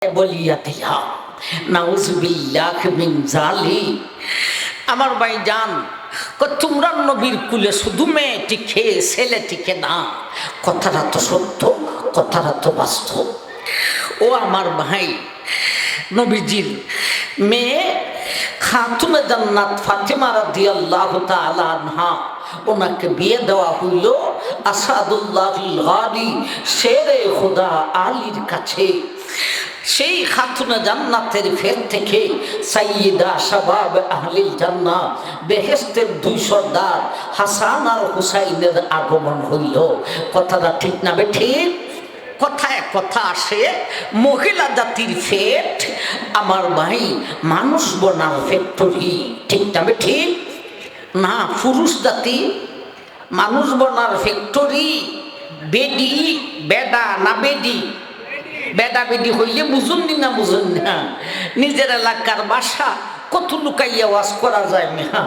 বলিয়া দিলাম নাউজুবিল্লাহ মিন জালি আমার ভাই জান তোমরা নবীর কুলে শুধু মেয়েটিকে ছেলেটিকে না কথাটা তো সত্য, কথাটা তো বাস্তব। ও আমার ভাই, নবীজির মেয়ে খাতুনে জান্নাত ফাতিমা রাদিয়াল্লাহু তাআলা আনহা, ওনাকে বিয়ে দেওয়া হইল আসাদুল্লাহ শেরে খোদা আলীর কাছে। সেই খাতুনে জান্নাতের ফের থেকে সাইয়িদা শাবাব আহলিল জান্নাত বেহেস্তের দুই সর্দার হাসান আর হুসাইনের আগমন হইল। কথাটা ঠিক না বে ঠিক? কথায় কথা আসে, মহিলা জাতির ফেট আমার ভাই মানুষ বনার ফ্যাক্টরি। ঠিক না বে ঠিক? না, পুরুষ জাতি মানুষ বনার ফ্যাক্টরি, বেডি, বেডা না বেডি? বেডা বেডি হইলে বুঝুন না বুঝুন না? নিজের এলাকার বাসা কত লুকাইয়া ওয়াজ করা যায় না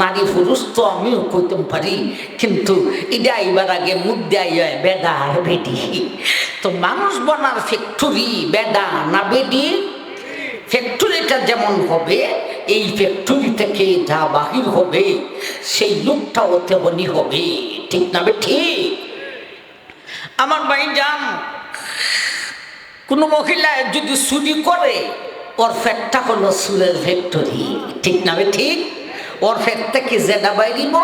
নারী পুরুষ তো আমিও কইতে পারি, কিন্তু এটা আইবার আগে মুদ্দে আইয়া বেডা আর বেডি তো মানুষ বনার ফ্যাক্টরি বেদা না বেডি ফ্যাক্টরিটা যেমন হবে, এই ফ্যাক্টরি থেকে যা বাহির হবে, সেই লোকটাও তেমনই হবে। ঠিক না বে ঠিক? আমার ভাই যান কোনো মহিলা যদি চুরি করে, ওর ফ্যাটটা হলো সুরের ফ্যাক্টরি ঠিক না ঠিক? ওর ফ্যাট থেকে যেটা বাইরিব?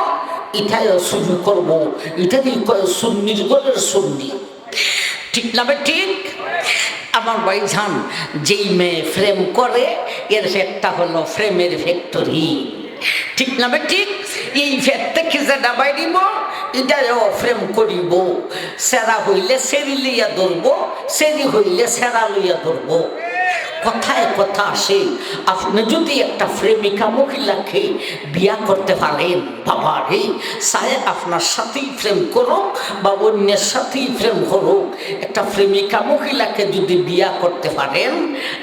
এটাও চুরি করব। কয় সুন্নির গলের সুন্নি। ঠিক না ঠিক? আমার ভাই যান যেই মেয়ে ফ্রেম করে, এর ফ্যাটটা হলো ফ্রেমের ফ্যাক্টরি ঠিক না ঠিক? এই ফের থেকে যেটা বাইরিব এটা অফ্রেম করিব। সেরা হইলে সেরি লইয়া ধরবো, সেরি হইলে সেরা লইয়া ধরব। কথায় কথা আসে। আপনি যদি একটা প্রেমিকা মহিলাকে বিয়া করতে পারেন। বাবা রে সায় আপনার সাথেই প্রেম করুক বা অন্যের সাথেই প্রেম করুক। একটা প্রেমিকা মহিলাকে যদি বিয়া করতে পারেন,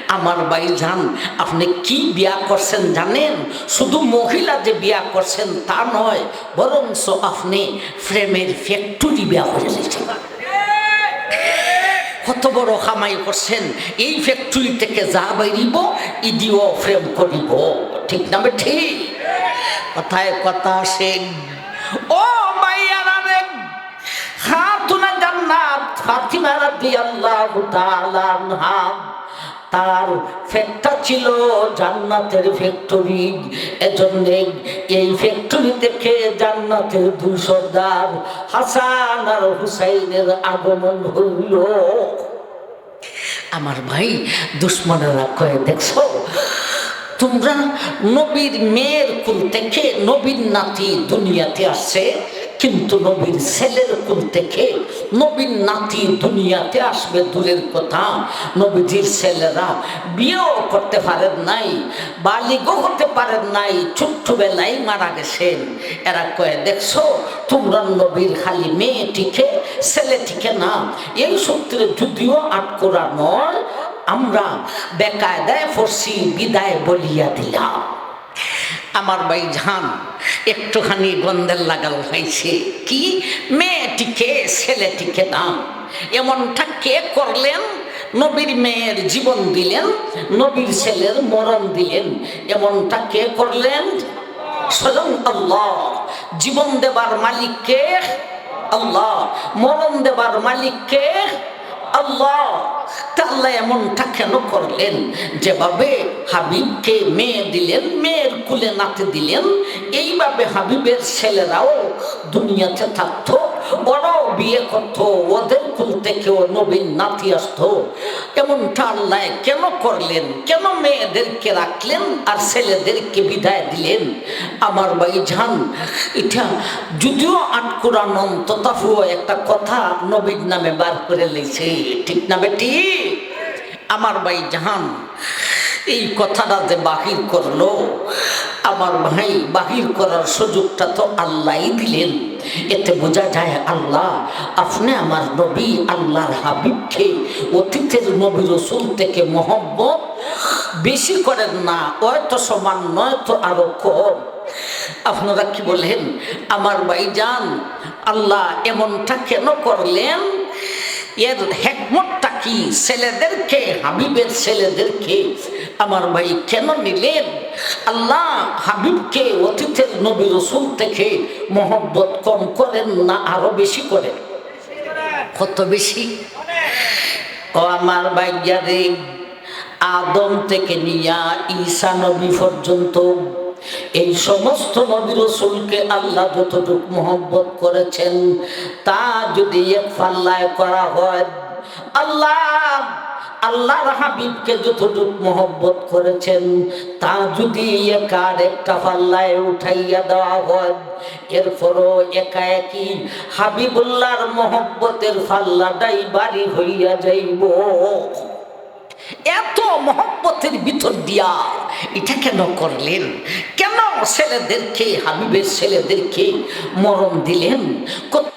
আমার ভাই যান আপনি কি বিয়া করছেন জানেন? শুধু মহিলা যে বিয়া করছেন তা নয়, বরঞ্চ আপনি প্রেমের ফ্যাক্টরি বিয়া করে দিয়েছেন। কত বড় কামাই করছেন? এই ফ্যাক্টরি থেকে যা বাইরিব ইডিও ফ্রেম করিব। ঠিক না ঠিক? কথায় কথা আসে ও মাইয়ারা রে খাতুনা জান্নাত ফাতিমা রাদিয়াল্লাহু তাআলা আনহা। তার ফ্যাক্টর ছিল জান্নাতের ফ্যাক্টরি এজন্য এই ফ্যাক্টরি থেকে জান্নাতের দুই সর্দার হাসান আর হুসাইনের আগমন হইল। আমার ভাই, দুশ্মনেরা কয়ে, দেখছ, তোমরা নবীর মেয়ের কুল থেকে নবীর নাতি দুনিয়াতে আসছে কিন্তু নবীর ছেলের কুল থেকে নবীর নাতি দুনিয়াতে আসবে দূরের কথা। নবীজির ছেলেরা বিয়েও করতে পারেন নাই, বালিগও হতে পারেন নাই, ছোট্টবেলায় মারা গেছেন। এরা কয়ে, দেখছ, তোমরা নবীর খালি মেয়েটিকে, ছেলেটিকে না, এই সূত্রে যদিও আটকোরা নয়, আমরা বেকায়দায় ফরসি বিদায় বলিয়া দিলাম। আমার ভাই ঝান একটুখানি গন্ধের লাগাল হয়েছে কি? মেয়েটিকে, ছেলেটিকে দাম এমনটা কে করলেন? নবীর মেয়ের জীবন দিলেন, নবীর ছেলের মরণ দিলেন। এমনটা কে করলেন? স্বয়ং আল্লাহ। জীবন দেবার মালিককে আল্লাহ। মরণ দেবার মালিককে আল্লাহ। আল্লাহ এমনটা কেন করলেন, যেভাবে হাবিবকে মেয়ে দিলেন, মেয়ের কুলে নাতে দিলেন, এইভাবে হাবিবের ছেলেরাও দুনিয়াতে থাকতো, ওরাও বিয়ে করতো, ওদের কুল থেকেও নবীন নাতি আসতো। এমনটা আল্লাহ কেন করলেন? কেন মেয়েদেরকে রাখলেন আর ছেলেদেরকে বিদায় দিলেন? আমার ভাই জান এটা যদিও আটকুরানম তথাপিও একটা কথা নবীর নামে বার করে লেছে ঠিক না বেটি? আমার ভাই জাহান, এই কথাটা যে বাহির করল, আমার ভাই বাহির করার সুযোগটা তো আল্লাহই দিলেন। এতে বোঝা যায় আল্লাহ, আপনি আমার নবী, আল্লাহর হাবিবকে, অতীতের নবী রসুল থেকে মোহব্বত বেশি করেন না, হয়তো সমান নয় তো আরও কম। আপনারা কি বলেন আমার ভাই যান আল্লাহ এমনটা কেন করলেন? এর হেকমতটা কি ছেলেদেরকে, হাবিবের ছেলেদেরকে আমার ভাই কেন নিলেন? আল্লাহ হাবিবকে অতীতের নবী রসুল থেকে মহব্বত কম করেন না আরও বেশি করেন? কত বেশি? ও আমার ভাইয়ারে, আদম থেকে নিয়া ঈসা নবী পর্যন্ত এই সমস্ত নবী রসুলকে আল্লাহ যতটুকু মোহব্বত করেছেন, তা যদি এক পাল্লায় করা হয় আল্লাহ, আল্লাহর হাবিবকে যতটুকু মহব্বত করেছেন, তা যদি একার একটা পাল্লায় উঠাইয়া দেওয়া হয়, এরপরও একা একই হাবিবুল্লাহর মোহব্বতের পাল্লাটাই বাড়ি হইয়া যাইব। এত মহব্বতের ভিতর দিয়া এটা কেন করলেন? কেন ছেলেদেরকে, হাবিবের ছেলেদেরকে মরণ দিলেন?